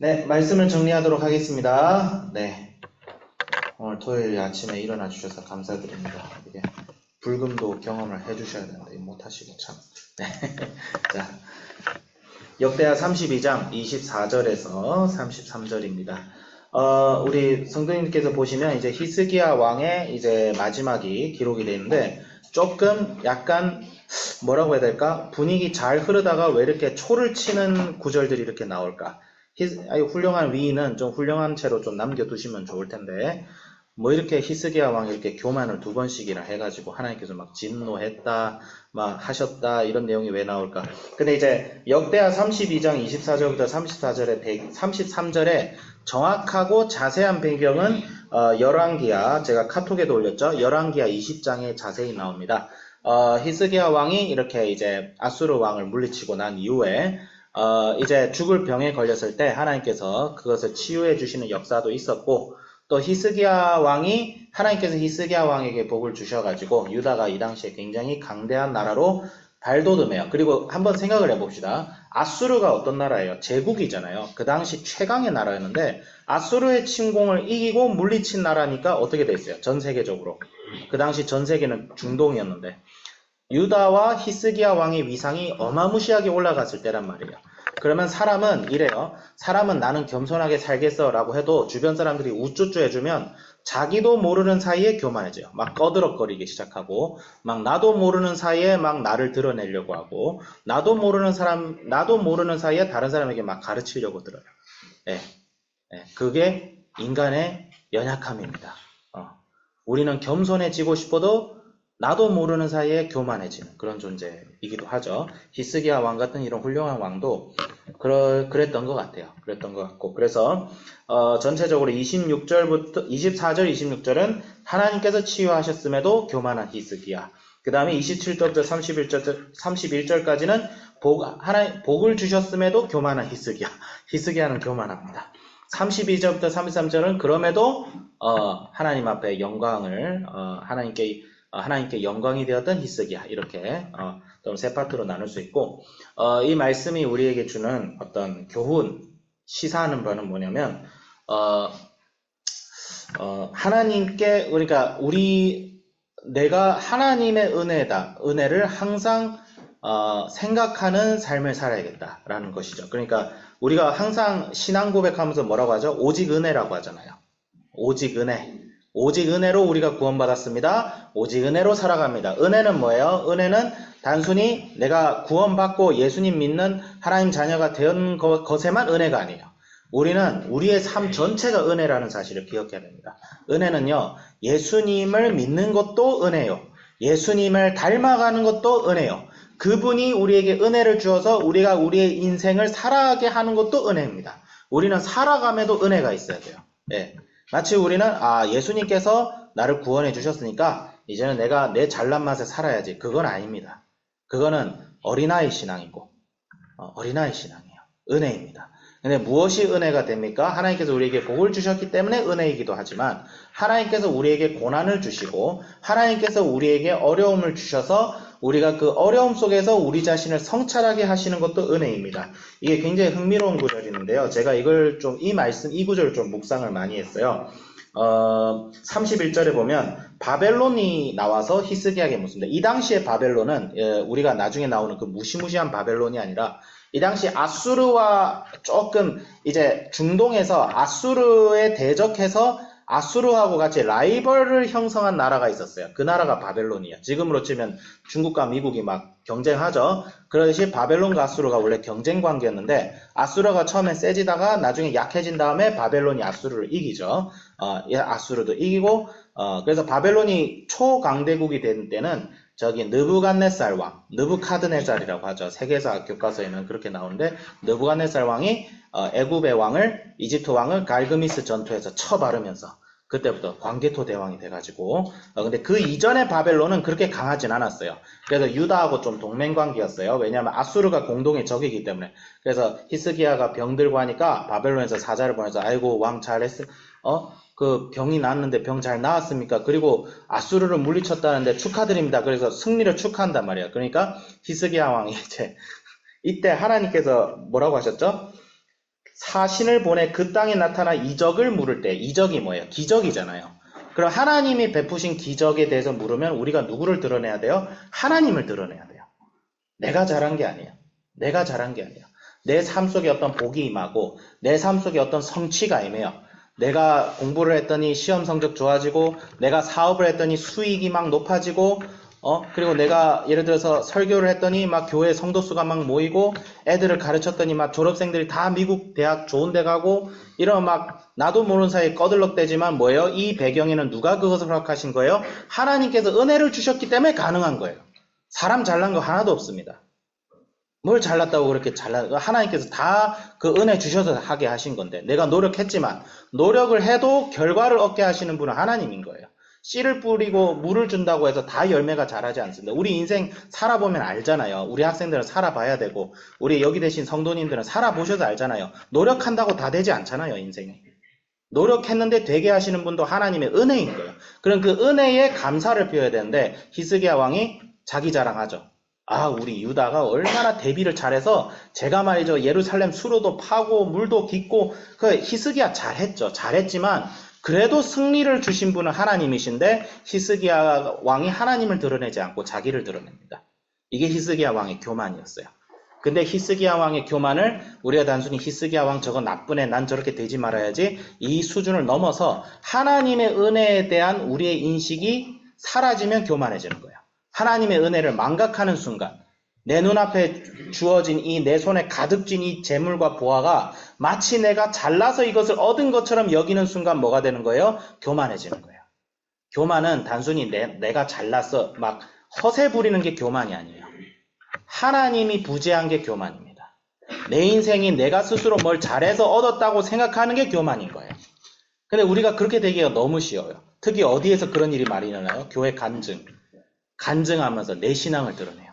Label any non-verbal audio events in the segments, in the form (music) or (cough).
네, 말씀을 정리하도록 하겠습니다. 네. 오늘 토요일 아침에 일어나 주셔서 감사드립니다. 이게 불금도 경험을 해 주셔야 되는데 못 하시고 참. 네. (laughs) 자. 역대하 32장 24절에서 33절입니다. 어, 우리 성도님께서 보시면 이제 히스기야 왕의 이제 마지막이 기록이 되는데 조금 약간 뭐라고 해야 될까? 분위기 잘 흐르다가 왜 이렇게 초를 치는 구절들이 이렇게 나올까? 히, 아유, 훌륭한 위인은 좀 훌륭한 채로 좀 남겨두시면 좋을 텐데, 뭐 이렇게 히스기야 왕이 이렇게 교만을 두 번씩이나 해가지고 하나님께서 막 진노했다, 막 하셨다, 이런 내용이 왜 나올까? 근데 이제 역대하 32장 24절부터 34절에 33절에 정확하고 자세한 배경은 어, 열왕기야, 제가 카톡에도 올렸죠? 열왕기야 20장에 자세히 나옵니다. 어, 히스기야 왕이 이렇게 이제 아수르 왕을 물리치고 난 이후에 어, 이제 죽을 병에 걸렸을 때 하나님께서 그것을 치유해 주시는 역사도 있었고 또 히스기야 왕이 하나님께서 히스기야 왕에게 복을 주셔가지고 유다가 이 당시에 굉장히 강대한 나라로 발돋움해요. 그리고 한번 생각을 해봅시다. 아수르가 어떤 나라예요? 제국이잖아요. 그 당시 최강의 나라였는데 아수르의 침공을 이기고 물리친 나라니까 어떻게 됐어요? 전 세계적으로. 그 당시 전 세계는 중동이었는데 유다와 히스기야 왕의 위상이 어마무시하게 올라갔을 때란 말이에요. 그러면 사람은 이래요. 사람은 나는 겸손하게 살겠어 라고 해도 주변 사람들이 우쭈쭈 해주면 자기도 모르는 사이에 교만해져요. 막 꺼드럭거리기 시작하고 막 나도 모르는 사이에 막 나를 드러내려고 하고 나도 모르는 사람 나도 모르는 사이에 다른 사람에게 막 가르치려고 들어요. 예. 예. 그게 인간의 연약함입니다. 어. 우리는 겸손해지고 싶어도 나도 모르는 사이에 교만해지는 그런 존재이기도 하죠. 히스기야 왕 같은 이런 훌륭한 왕도 그러, 그랬던 것 같아요. 그랬던 것 같고. 그래서, 어, 전체적으로 26절부터, 24절, 26절은 하나님께서 치유하셨음에도 교만한 히스기야. 그 다음에 27절부터 31절, 31절까지는 복, 하나, 복을 주셨음에도 교만한 히스기야. (laughs) 히스기야는 교만합니다. 32절부터 33절은 그럼에도, 어, 하나님 앞에 영광을, 어, 하나님께 어, 하나님께 영광이 되었던 히스기야 이렇게 어, 세 파트로 나눌 수 있고 어, 이 말씀이 우리에게 주는 어떤 교훈 시사하는 바는 뭐냐면 어, 어, 하나님께 그러니까 우리 내가 하나님의 은혜다 은혜를 항상 어, 생각하는 삶을 살아야겠다라는 것이죠. 그러니까 우리가 항상 신앙 고백하면서 뭐라고 하죠? 오직 은혜라고 하잖아요. 오직 은혜. 오직 은혜로 우리가 구원받았습니다. 오직 은혜로 살아갑니다. 은혜는 뭐예요? 은혜는 단순히 내가 구원받고 예수님 믿는 하나님 자녀가 된 것에만 은혜가 아니에요. 우리는 우리의 삶 전체가 은혜라는 사실을 기억해야 됩니다. 은혜는요, 예수님을 믿는 것도 은혜요. 예수님을 닮아가는 것도 은혜요. 그분이 우리에게 은혜를 주어서 우리가 우리의 인생을 살아가게 하는 것도 은혜입니다. 우리는 살아감에도 은혜가 있어야 돼요. 네. 마치 우리는 아 예수님께서 나를 구원해 주셨으니까 이제는 내가 내 잘난 맛에 살아야지 그건 아닙니다. 그거는 어린아이 신앙이고 어, 린아이 신앙이에요. 은혜입니다. 근데 무엇이 은혜가 됩니까? 하나님께서 우리에게 복을 주셨기 때문에 은혜이기도 하지만 하나님께서 우리에게 고난을 주시고 하나님께서 우리에게 어려움을 주셔서 우리가 그 어려움 속에서 우리 자신을 성찰하게 하시는 것도 은혜입니다. 이게 굉장히 흥미로운 구절이있는데요 제가 이걸 좀 이 말씀 이 구절을 좀 묵상을 많이 했어요. 어, 31절에 보면 바벨론이 나와서 히스기야에게 묻습니다. 이 당시의 바벨론은 예, 우리가 나중에 나오는 그 무시무시한 바벨론이 아니라 이 당시 아수르와 조금 이제 중동에서 아수르에 대적해서 아수르하고 같이 라이벌을 형성한 나라가 있었어요. 그 나라가 바벨론이에요. 지금으로 치면 중국과 미국이 막 경쟁하죠. 그러듯이 바벨론과 아수르가 원래 경쟁 관계였는데 아수르가 처음에 세지다가 나중에 약해진 다음에 바벨론이 아수르를 이기죠. 어, 아수르도 이기고 어, 그래서 바벨론이 초강대국이 된 때는 저기 느부갓네살 왕, 느부카드네살이라고 하죠. 세계사 교과서에는 그렇게 나오는데 느부갓네살 왕이 어, 애굽의 왕을 이집트 왕을 갈그미스 전투에서 쳐바르면서 그때부터 광개토 대왕이 돼가지고 어, 근데 그 이전의 바벨론은 그렇게 강하진 않았어요. 그래서 유다하고 좀 동맹 관계였어요. 왜냐하면 아수르가 공동의 적이기 때문에 그래서 히스기야가 병들고 하니까 바벨론에서 사자를 보내서 아이고 왕 잘했어 어? 그 병이 났는데 병 잘 나았습니까? 그리고 아수르를 물리쳤다는데 축하드립니다. 그래서 승리를 축하한단 말이에요. 그러니까 히스기야 왕이 이제 (laughs) 이때 하나님께서 뭐라고 하셨죠? 사신을 보내 그 땅에 나타나 이적을 물을 때 이적이 뭐예요? 기적이잖아요. 그럼 하나님이 베푸신 기적에 대해서 물으면 우리가 누구를 드러내야 돼요? 하나님을 드러내야 돼요. 내가 잘한 게 아니에요. 내가 잘한 게 아니에요. 내 삶 속에 어떤 복이 임하고 내 삶 속에 어떤 성취가 임해요. 내가 공부를 했더니 시험 성적 좋아지고 내가 사업을 했더니 수익이 막 높아지고 어 그리고 내가 예를 들어서 설교를 했더니 막 교회 성도 수가 막 모이고 애들을 가르쳤더니 막 졸업생들이 다 미국 대학 좋은 데 가고 이런 막 나도 모르는 사이에 꺼들럭대지만 뭐예요? 이 배경에는 누가 그것을 허락하신 거예요? 하나님께서 은혜를 주셨기 때문에 가능한 거예요. 사람 잘난 거 하나도 없습니다. 뭘 잘났다고 그렇게 잘난 하나님께서 다 그 은혜 주셔서 하게 하신 건데 내가 노력했지만 노력을 해도 결과를 얻게 하시는 분은 하나님인 거예요. 씨를 뿌리고 물을 준다고 해서 다 열매가 자라지 않습니다. 우리 인생 살아보면 알잖아요. 우리 학생들은 살아봐야 되고 우리 여기 계신 성도님들은 살아보셔서 알잖아요. 노력한다고 다 되지 않잖아요, 인생에. 노력했는데 되게 하시는 분도 하나님의 은혜인 거예요. 그럼 그 은혜에 감사를 표해야 되는데 히스기야 왕이 자기 자랑하죠. 아, 우리 유다가 얼마나 대비를 잘해서 제가 말이죠. 예루살렘 수로도 파고 물도 깃고 그 히스기야 잘했죠. 잘했지만 그래도 승리를 주신 분은 하나님이신데 히스기야 왕이 하나님을 드러내지 않고 자기를 드러냅니다. 이게 히스기야 왕의 교만이었어요. 근데 히스기야 왕의 교만을 우리가 단순히 히스기야 왕 저거 나쁜 애 난 저렇게 되지 말아야지 이 수준을 넘어서 하나님의 은혜에 대한 우리의 인식이 사라지면 교만해지는 거예요. 하나님의 은혜를 망각하는 순간 내 눈앞에 주어진 이 내 손에 가득 쥔 이 재물과 보화가 마치 내가 잘나서 이것을 얻은 것처럼 여기는 순간 뭐가 되는 거예요? 교만해지는 거예요. 교만은 단순히 내, 내가 잘났어 막 허세 부리는 게 교만이 아니에요. 하나님이 부재한 게 교만입니다. 내 인생이 내가 스스로 뭘 잘해서 얻었다고 생각하는 게 교만인 거예요. 근데 우리가 그렇게 되기가 너무 쉬워요. 특히 어디에서 그런 일이 많이 일어나요? 교회 간증. 간증하면서 내 신앙을 드러내요.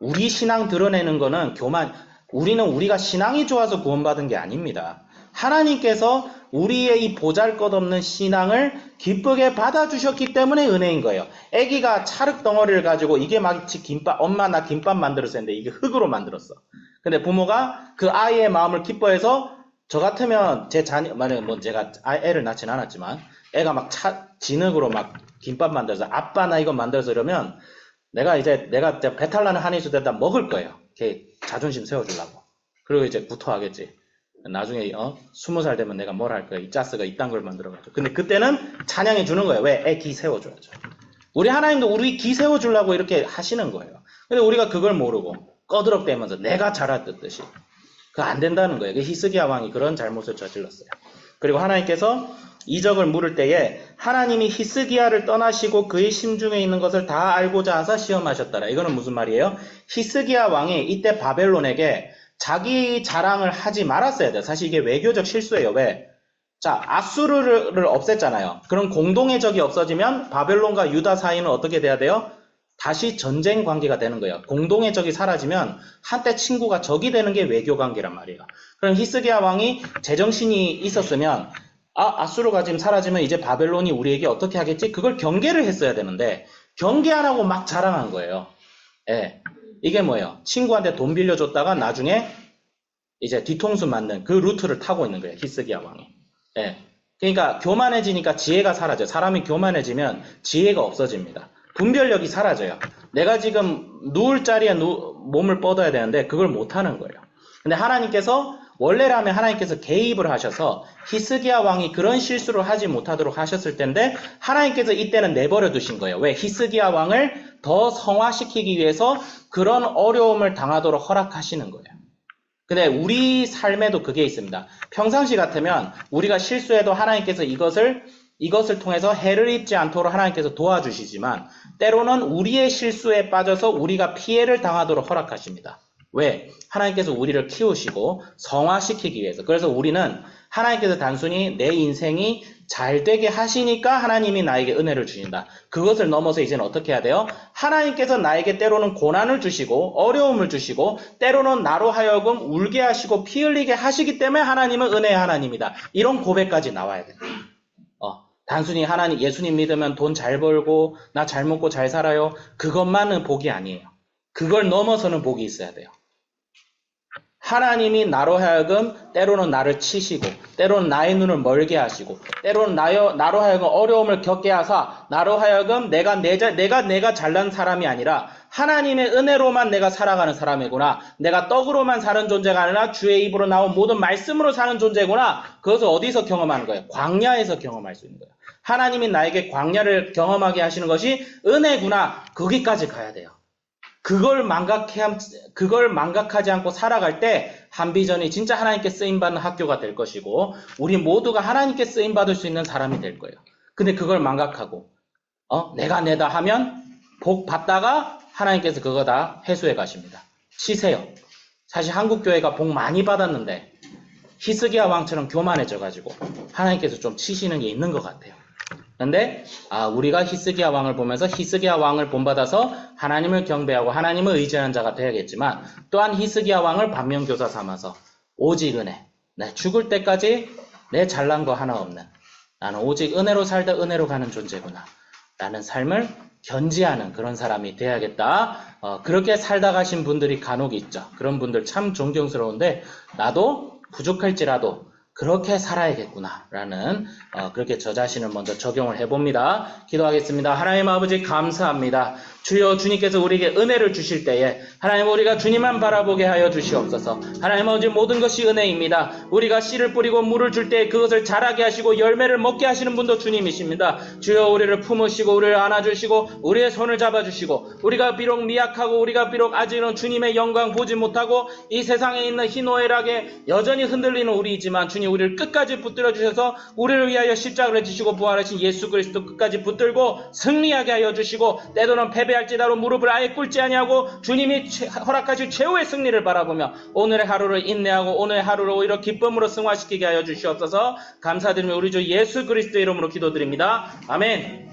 우리 신앙 드러내는 거는 교만, 우리는 우리가 신앙이 좋아서 구원받은 게 아닙니다. 하나님께서 우리의 이 보잘 것 없는 신앙을 기쁘게 받아주셨기 때문에 은혜인 거예요. 아기가 찰흙 덩어리를 가지고 이게 마치 김밥, 엄마 나 김밥 만들었어 했는데 이게 흙으로 만들었어. 근데 부모가 그 아이의 마음을 기뻐해서 저 같으면 제 자녀, 만약에 뭐 제가 아- 애를 낳진 않았지만 애가 막 차, 진흙으로 막 김밥 만들어서 아빠 나 이거 만들어서 이러면 내가 이제 내가 배탈 나는 때 먹을 거예요. 걔 자존심 세워주려고. 그리고 이제 구토하겠지. 나중에 어 스무 살 되면 내가 뭘 할 거야? 이 짜스가 이딴 걸 만들어가지고. 근데 그때는 찬양해 주는 거예요. 왜? 애 기 세워줘야죠. 우리 하나님도 우리 기 세워주려고 이렇게 하시는 거예요. 근데 우리가 그걸 모르고 꺼드럭대면서 내가 잘했듯이 그 안 된다는 거예요. 그 히스기야 왕이 그런 잘못을 저질렀어요. 그리고 하나님께서 이적을 물을 때에 하나님이 히스기야를 떠나시고 그의 심중에 있는 것을 다 알고자 하사 시험하셨더라. 이거는 무슨 말이에요? 히스기야 왕이 이때 바벨론에게 자기 자랑을 하지 말았어야 돼요. 사실 이게 외교적 실수예요. 왜? 자, 아수르를 없앴잖아요. 그럼 공동의 적이 없어지면 바벨론과 유다 사이는 어떻게 돼야 돼요? 다시 전쟁 관계가 되는 거예요. 공동의 적이 사라지면 한때 친구가 적이 되는 게 외교 관계란 말이에요. 그럼 히스기야 왕이 제정신이 있었으면 아, 아수르가 지금 사라지면 이제 바벨론이 우리에게 어떻게 하겠지? 그걸 경계를 했어야 되는데 경계 안 하고 막 자랑한 거예요. 예. 이게 뭐예요? 친구한테 돈 빌려줬다가 나중에 이제 뒤통수 맞는 그 루트를 타고 있는 거예요. 히스기야 왕이. 예. 그러니까 교만해지니까 지혜가 사라져요. 사람이 교만해지면 지혜가 없어집니다. 분별력이 사라져요. 내가 지금 누울 자리에 누- 몸을 뻗어야 되는데 그걸 못하는 거예요. 근데 하나님께서 원래라면 하나님께서 개입을 하셔서 히스기야 왕이 그런 실수를 하지 못하도록 하셨을 텐데 하나님께서 이때는 내버려 두신 거예요. 왜? 히스기야 왕을 더 성화시키기 위해서 그런 어려움을 당하도록 허락하시는 거예요. 근데 우리 삶에도 그게 있습니다. 평상시 같으면 우리가 실수해도 하나님께서 이것을 이것을 통해서 해를 입지 않도록 하나님께서 도와주시지만 때로는 우리의 실수에 빠져서 우리가 피해를 당하도록 허락하십니다. 왜? 하나님께서 우리를 키우시고 성화시키기 위해서. 그래서 우리는 하나님께서 단순히 내 인생이 잘 되게 하시니까 하나님이 나에게 은혜를 주신다. 그것을 넘어서 이제는 어떻게 해야 돼요? 하나님께서 나에게 때로는 고난을 주시고 어려움을 주시고 때로는 나로 하여금 울게 하시고 피 흘리게 하시기 때문에 하나님은 은혜의 하나님이다. 이런 고백까지 나와야 돼요. 어, 단순히 하나님 예수님 믿으면 돈 잘 벌고 나 잘 먹고 잘 살아요. 그것만은 복이 아니에요. 그걸 넘어서는 복이 있어야 돼요. 하나님이 나로 하여금 때로는 나를 치시고 때로는 나의 눈을 멀게 하시고 때로는 나여, 나로 하여금 어려움을 겪게 하사 나로 하여금 내가 내, 자- 내가 내가 잘난 사람이 아니라 하나님의 은혜로만 내가 살아가는 사람이구나. 내가 떡으로만 사는 존재가 아니라 주의 입으로 나온 모든 말씀으로 사는 존재구나. 그것을 어디서 경험하는 거예요? 광야에서 경험할 수 있는 거예요. 하나님이 나에게 광야를 경험하게 하시는 것이 은혜구나. 거기까지 가야 돼요 그걸 망각해, 그걸 망각하지 않고 살아갈 때 한비전이 진짜 하나님께 쓰임 받는 학교가 될 것이고, 우리 모두가 하나님께 쓰임 받을 수 있는 사람이 될 거예요. 근데 그걸 망각하고, 어, 내가 내다 하면 복 받다가 하나님께서 그거 다 회수해 가십니다. 치세요. 사실 한국 교회가 복 많이 받았는데, 히스기야 왕처럼 교만해져 가지고, 하나님께서 좀 치시는 게 있는 것 같아요. 근데 아, 우리가 히스기야 왕을 보면서 히스기야 왕을 본받아서 하나님을 경배하고 하나님을 의지하는 자가 되야겠지만 또한 히스기야 왕을 반면교사 삼아서 오직 은혜 네, 죽을 때까지 내 잘난 거 하나 없는 나는 오직 은혜로 살다 은혜로 가는 존재구나. 라는 삶을 견지하는 그런 사람이 돼야겠다. 어, 그렇게 살다 가신 분들이 간혹 있죠. 그런 분들 참 존경스러운데 나도 부족할지라도 그렇게 살아야겠구나라는 어, 그렇게 저 자신을 먼저 적용을 해봅니다. 기도하겠습니다. 하나님 아버지 감사합니다. 주여 주님께서 우리에게 은혜를 주실 때에 하나님 우리가 주님만 바라보게 하여 주시옵소서. 하나님 아버지 모든 것이 은혜입니다. 우리가 씨를 뿌리고 물을 줄 때 그것을 자라게 하시고 열매를 먹게 하시는 분도 주님이십니다. 주여 우리를 품으시고 우리를 안아주시고 우리의 손을 잡아주시고 우리가 비록 미약하고 우리가 비록 아직은 주님의 영광 보지 못하고 이 세상에 있는 희노애락에 여전히 흔들리는 우리이지만 주님 우리를 끝까지 붙들어 주셔서 우리를 위하여 십자가를 지시고 부활하신 예수 그리스도 끝까지 붙들고 승리하게 하여 주시고 때로는 패배 할지라도 무릎을 아예 꿇지 아니하고 주님이 최- 허락하실 최후의 승리를 바라보며 오늘의 하루를 인내하고 오늘의 하루를 오히려 기쁨으로 승화시키게 하여 주시옵소서 감사드리며 우리 주 예수 그리스도 의 이름으로 기도드립니다. 아멘.